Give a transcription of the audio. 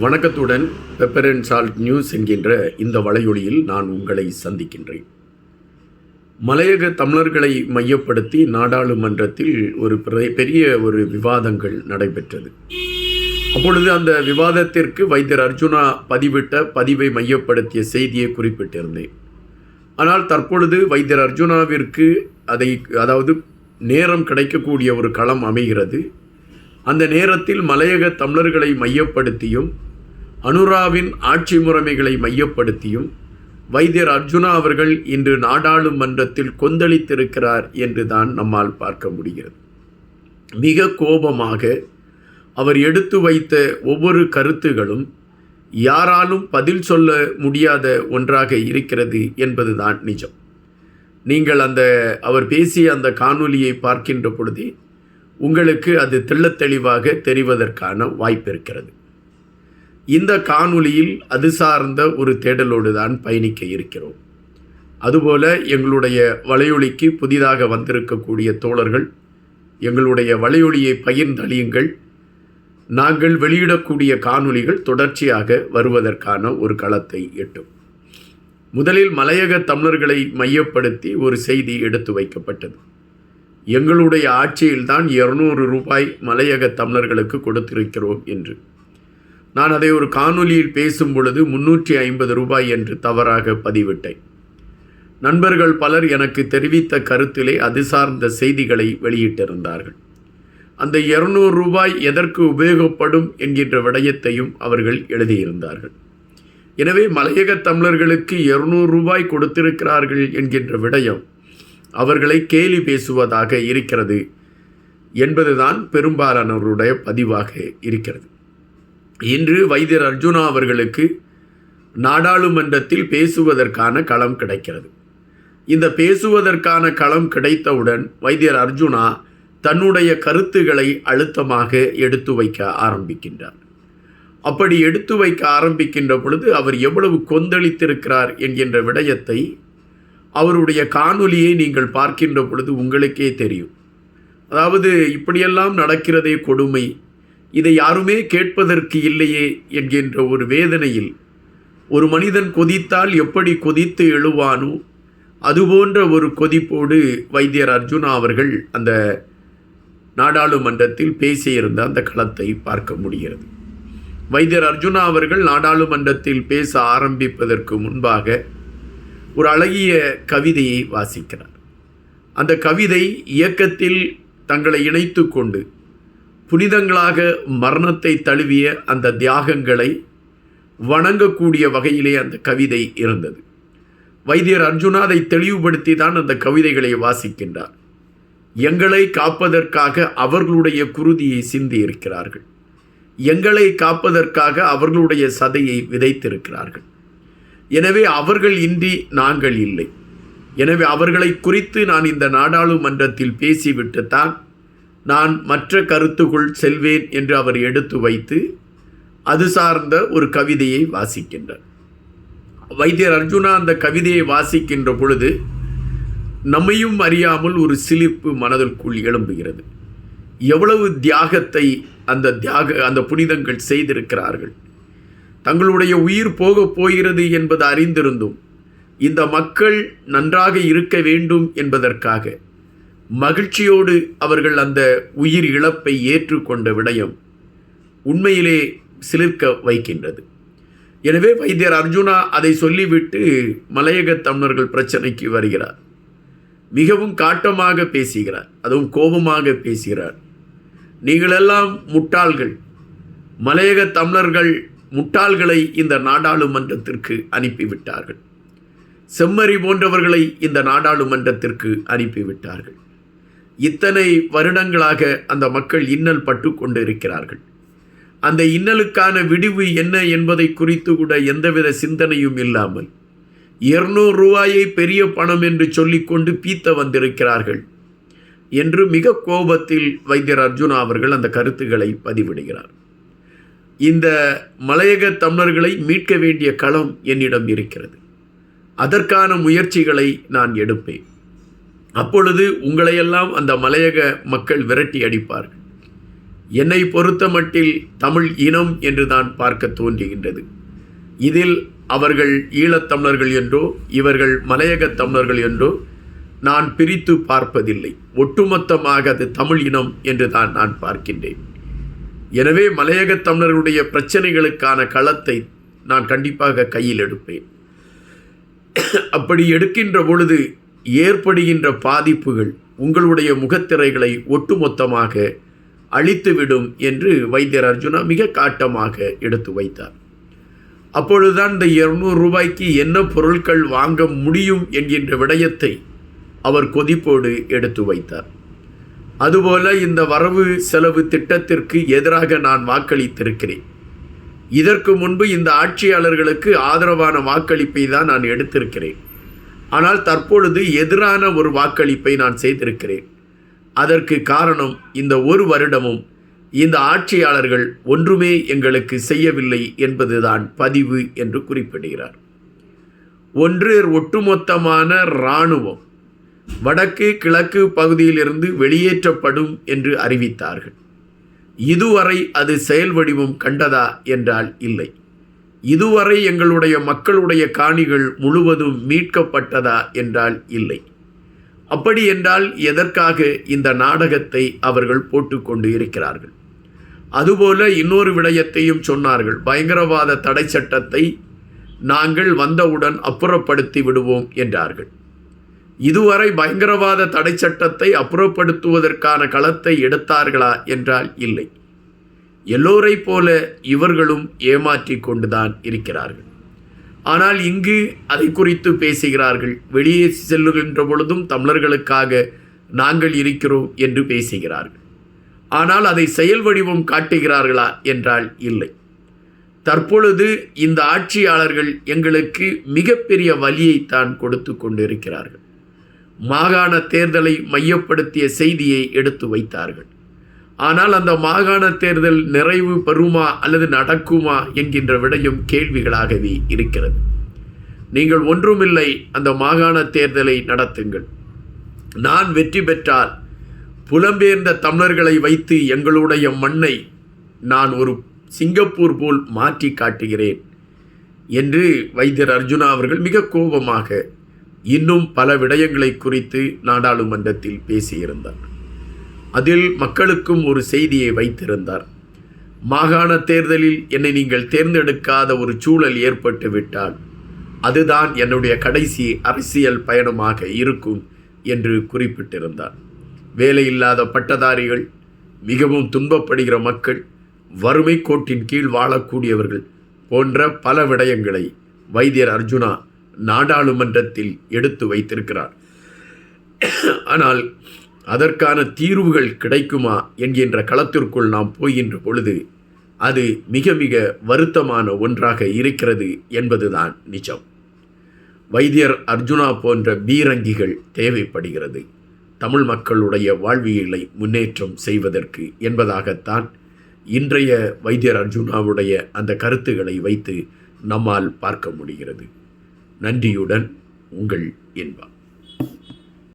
வணக்கத்துடன் pepper and salt news என்கின்ற இந்த வலையொலியில் நான் உங்களை சந்திக்கின்றேன். மலையக தமிழர்களை மையப்படுத்தி நாடாளுமன்றத்தில் ஒரு பெரிய- பெரிய ஒரு விவாதங்கள் நடைபெற்றது. அப்பொழுது அந்த விவாதத்திற்கு வைத்தியர் அர்ஜுனா பதிவிட்ட பதிவை மையப்படுத்திய செய்தியை குறிப்பிட்டிருந்தேன். ஆனால் தற்பொழுது வைத்தியர் அர்ஜுனாவிற்கு அதை அதாவது நேரம் கிடைக்கக்கூடிய ஒரு களம் அமைகிறது. அந்த நேரத்தில் மலையக தமிழர்களை மையப்படுத்தியும் அனுராவின் ஆட்சி முறைமைகளை மையப்படுத்தியும் வைத்தியர் அர்ஜுனா அவர்கள் இன்று நாடாளுமன்றத்தில் கொந்தளித்திருக்கிறார் என்று தான் நம்மால் பார்க்க முடிகிறது. மிக கோபமாக அவர் எடுத்து வைத்த ஒவ்வொரு கருத்துகளும் யாராலும் பதில் சொல்ல முடியாத ஒன்றாக இருக்கிறது என்பதுதான் நிஜம். நீங்கள் அந்த அவர் பேசிய அந்த காணொலியை பார்க்கின்ற பொழுதே உங்களுக்கு அது தெள்ளத் தெளிவாக தெரிவதற்கான வாய்ப்பு இருக்கிறது. இந்த காணொளியில் அது சார்ந்த ஒரு தேடலோடு தான் பயணிக்க இருக்கிறோம். அதுபோல எங்களுடைய வலையொலிக்கு புதிதாக வந்திருக்கக்கூடிய தோழர்கள் எங்களுடைய வலையொலியை பகிர்ந்தளியுங்கள். நாங்கள் வெளியிடக்கூடிய காணொளிகள் தொடர்ச்சியாக வருவதற்கான ஒரு களத்தை எட்டும். முதலில் மலையக தமிழர்களை மையப்படுத்தி ஒரு செய்தி எடுத்து வைக்கப்பட்டது. எங்களுடைய ஆட்சியில்தான் இருநூறு ரூபாய் மலையக தமிழர்களுக்கு கொடுத்திருக்கிறோம் என்று. நான் அதை ஒரு காணொலியில் பேசும் பொழுது முன்னூற்றி ஐம்பது ரூபாய் என்று தவறாக பதிவிட்டேன். நண்பர்கள் பலர் எனக்கு தெரிவித்த கருத்திலே அது சார்ந்த செய்திகளை வெளியிட்டிருந்தார்கள். அந்த இருநூறு ரூபாய் எதற்கு உபயோகப்படும் என்கின்ற விடயத்தையும் அவர்கள் எழுதியிருந்தார்கள். எனவே மலையக தமிழர்களுக்கு இருநூறு ரூபாய் கொடுத்திருக்கிறார்கள் என்கின்ற விடயம் அவர்களை கேலி பேசுவதாக இருக்கிறது என்பதுதான் பெரும்பாலானவருடைய பதிவாக இருக்கிறது. இன்று வைத்தியர் அர்ஜுனா அவர்களுக்கு நாடாளுமன்றத்தில் பேசுவதற்கான களம் கிடைக்கிறது. இந்த பேசுவதற்கான களம் கிடைத்தவுடன் வைத்தியர் அர்ஜுனா தன்னுடைய கருத்துக்களை அழுத்தமாக எடுத்து வைக்க ஆரம்பிக்கின்றார். அப்படி எடுத்து வைக்க ஆரம்பிக்கின்ற பொழுது அவர் எவ்வளவு கொந்தளித்திருக்கிறார் என்கின்ற விடயத்தை அவருடைய காணொலியை நீங்கள் பார்க்கின்ற பொழுது உங்களுக்கே தெரியும். அதாவது இப்படியெல்லாம் நடக்கிறதே கொடுமை. இதை யாருமே கேட்பதற்கு இல்லையே என்கின்ற ஒரு வேதனையில் ஒரு மனிதன் கொதித்தால் எப்படி கொதித்து எழுவானோ அதுபோன்ற ஒரு கொதிப்போடு வைத்தியர் அர்ஜுனா அவர்கள் அந்த நாடாளுமன்றத்தில் பேசியிருந்த அந்த களத்தை பார்க்க முடிகிறது. வைத்தியர் அர்ஜுனா அவர்கள் நாடாளுமன்றத்தில் பேச ஆரம்பிப்பதற்கு முன்பாக ஒரு அழகிய கவிதையை வாசிக்கிறார். அந்த கவிதை இயக்கத்தில் தங்களை இணைத்து கொண்டு புனிதங்களாக மரணத்தை தழுவிய அந்த தியாகங்களை வணங்கக்கூடிய வகையிலே அந்த கவிதை இருந்தது. வைத்தியர் அர்ஜுனா அதை தெளிவுபடுத்தி தான் அந்த கவிதைகளை வாசிக்கின்றார். எங்களை காப்பதற்காக அவர்களுடைய குருதியை சிந்தி இருக்கிறார்கள் எங்களை காப்பதற்காக அவர்களுடைய சதையை விதைத்திருக்கிறார்கள். எனவே அவர்கள் இன்றி நாங்கள் இல்லை. எனவே அவர்களை குறித்து நான் இந்த நாடாளுமன்றத்தில் பேசிவிட்டு தான் நான் மற்ற கருத்துக்குள் செல்வேன் என்று அவர் எடுத்து வைத்து அது சார்ந்த ஒரு கவிதையை வாசிக்கின்றார். வைத்தியர் அர்ஜுனா அந்த கவிதையை வாசிக்கின்ற பொழுது நம்மையும் அறியாமல் ஒரு சிலிர்ப்பு மனதிற்குள் எழும்புகிறது. எவ்வளவு தியாகத்தை அந்த தியாக அந்த புனிதங்கள் செய்திருக்கிறார்கள். தங்களுடைய உயிர் போகப் போகிறது என்பது அறிந்திருந்தும் இந்த மக்கள் நன்றாக இருக்க வேண்டும் என்பதற்காக மகிழ்ச்சியோடு அவர்கள் அந்த உயிர் இழப்பை ஏற்றுக்கொண்ட விடயம் உண்மையிலே சிலிர்க்க வைக்கின்றது. எனவே வைத்தியர் அர்ஜுனா அதை சொல்லிவிட்டு மலையக தமிழர்கள் பிரச்சனைக்கு வருகிறார். மிகவும் காட்டமாக பேசுகிறார் அதுவும் கோபமாக பேசுகிறார். நீங்களெல்லாம் முட்டாள்கள். மலையக தமிழர்கள் முட்டாள்களை இந்த நாடாளுமன்றத்திற்கு அனுப்பிவிட்டார்கள். செம்மறி போன்றவர்களை இந்த நாடாளுமன்றத்திற்கு அனுப்பிவிட்டார்கள். இத்தனை வருடங்களாக அந்த மக்கள் இன்னல் பட்டு கொண்டு இருக்கிறார்கள் அந்த இன்னலுக்கான விடிவு என்ன என்பதை குறித்து கூட எந்தவித சிந்தனையும் இல்லாமல் இருநூறு ரூபாயை பெரிய பணம் என்று சொல்லிக்கொண்டு பீத்த வந்திருக்கிறார்கள் என்று மிக கோபத்தில் வைத்தியர் அர்ஜுனா அவர்கள் அந்த கருத்துக்களை பதிவிடுகிறார். இந்த மலையக தமிழர்களை மீட்க வேண்டிய களம் என்னிடம் இருக்கிறது. அதற்கான முயற்சிகளை நான் எடுப்பேன். அப்பொழுது உங்களையெல்லாம் அந்த மலையக மக்கள் விரட்டி அடிப்பார்கள். என்னை பொறுத்தமட்டில் தமிழ் இனம் என்று தான் பார்க்க தோன்றுகின்றது. இதில் அவர்கள் ஈழத்தமிழர்கள் என்றோ இவர்கள் மலையகத் தமிழர்கள் என்றோ நான் பிரித்து பார்ப்பதில்லை. ஒட்டுமொத்தமாக அது தமிழ் இனம் என்று தான் நான் பார்க்கின்றேன். எனவே மலையகத் தமிழர்களுடைய பிரச்சனைகளுக்கான களத்தை நான் கண்டிப்பாக கையில் எடுப்பேன். அப்படி எடுக்கின்ற பொழுது ஏற்படுகின்ற பாதிப்புகள் உங்களுடைய முகத்திரைகளை ஒட்டுமொத்தமாக அழித்துவிடும் என்று வைத்தியர் அர்ஜுனா மிக காட்டமாக எடுத்து வைத்தார். அப்பொழுதுதான் இந்த இருநூறு ரூபாய்க்கு என்ன பொருட்கள் வாங்க முடியும் என்கின்ற விடயத்தை அவர் கொதிப்போடு எடுத்து வைத்தார். அதுபோல இந்த வரவு செலவு திட்டத்திற்கு எதிராக நான் வாக்களித்திருக்கிறேன். இதற்கு முன்பு இந்த ஆட்சியாளர்களுக்கு ஆதரவான வாக்களிப்பை தான் நான் எடுத்திருக்கிறேன். ஆனால் தற்பொழுது எதிரான ஒரு வாக்களிப்பை நான் செய்திருக்கிறேன். அதற்கு காரணம் இந்த ஒரு வருடமும் இந்த ஆட்சியாளர்கள் ஒன்றுமே எங்களுக்கு செய்யவில்லை என்பதுதான் பதிவு என்று குறிப்பிடுகிறார். ஒன்று ஒட்டுமொத்தமான இராணுவம் வடக்கு கிழக்கு பகுதியிலிருந்து வெளியேற்றப்படும் என்று அறிவித்தார்கள். இதுவரை அது செயல் வடிவம் கண்டதா என்றால் இல்லை. இதுவரை எங்களுடைய மக்களுடைய காணிகள் முழுவதும் மீட்கப்பட்டதா என்றால் இல்லை. அப்படி என்றால் எதற்காக இந்த நாடகத்தை அவர்கள் போட்டுக்கொண்டு இருக்கிறார்கள்? அதுபோல இன்னொரு விடயத்தையும் சொன்னார்கள். பயங்கரவாத தடை சட்டத்தை நாங்கள் வந்தவுடன் அப்புறப்படுத்தி விடுவோம் என்றார்கள். இதுவரை பயங்கரவாத தடை சட்டத்தை அப்புறப்படுத்துவதற்கான களத்தை எடுத்தார்களா என்றால் இல்லை. எல்லோரை போல இவர்களும் ஏமாற்றி கொண்டுதான் இருக்கிறார்கள். ஆனால் இங்கு அதை குறித்து பேசுகிறார்கள். வெளியே செல்லுகின்ற பொழுதும் தமிழர்களுக்காக நாங்கள் இருக்கிறோம் என்று பேசுகிறார்கள். ஆனால் அதை செயல் வடிவம் காட்டுகிறார்களா என்றால் இல்லை. தற்பொழுது இந்த ஆட்சியாளர்கள் எங்களுக்கு மிகப்பெரிய வலியைத்தான் கொடுத்து கொண்டிருக்கிறார்கள். மாகாண தேர்தலை மையப்படுத்திய செய்தியை எடுத்து வைத்தார்கள். ஆனால் அந்த மாகாண தேர்தல் நிறைவு பெறுமா அல்லது நடக்குமா என்கின்ற விடயம் கேள்விகளாகவே இருக்கிறது. நீங்கள் ஒன்றுமில்லை அந்த மாகாண தேர்தலை நடத்துங்கள். நான் வெற்றி பெற்றால் புலம்பெயர்ந்த தமிழர்களை வைத்து எங்களுடைய மண்ணை நான் ஒரு சிங்கப்பூர் போல் மாற்றி காட்டுகிறேன் என்று வைத்தியர் அர்ஜுனா அவர்கள் மிக கோபமாக இன்னும் பல விடயங்களை குறித்து நாடாளுமன்றத்தில் பேசியிருந்தார். அதில் மக்களுக்கும் ஒரு செய்தியை வைத்திருந்தார். மாகாண தேர்தலில் என்னை நீங்கள் தேர்ந்தெடுக்காத ஒரு சூழல் ஏற்பட்டு விட்டால் அதுதான் என்னுடைய கடைசி அரசியல் பயணமாக இருக்கும் என்று குறிப்பிட்டிருந்தார். வேலையில்லாத பட்டதாரிகள் மிகவும் துன்பப்படுகிற மக்கள் வறுமை கோட்டின் கீழ் வாழக்கூடியவர்கள் போன்ற பல விடயங்களை வைத்தியர் அர்ஜுனா நாடாளுமன்றத்தில் எடுத்து வைத்திருக்கிறார். ஆனால் அதற்கான தீர்வுகள் கிடைக்குமா என்கின்ற களத்திற்குள் நாம் போகின்ற பொழுது அது மிக மிக வருத்தமான ஒன்றாக இருக்கிறது என்பதுதான் நிஜம். வைத்தியர் அர்ஜுனா போன்ற பீரங்கிகள் தேவைப்படுகிறது. தமிழ் மக்களுடைய வாழ்வியலை முன்னேற்றம் செய்வதற்கு என்பதாகத்தான் இன்றைய வைத்தியர் அர்ஜுனாவுடைய அந்த கருத்துக்களை வைத்து நம்மால் பார்க்க முடிகிறது. நன்றியுடன் உங்கள் இன்பம்.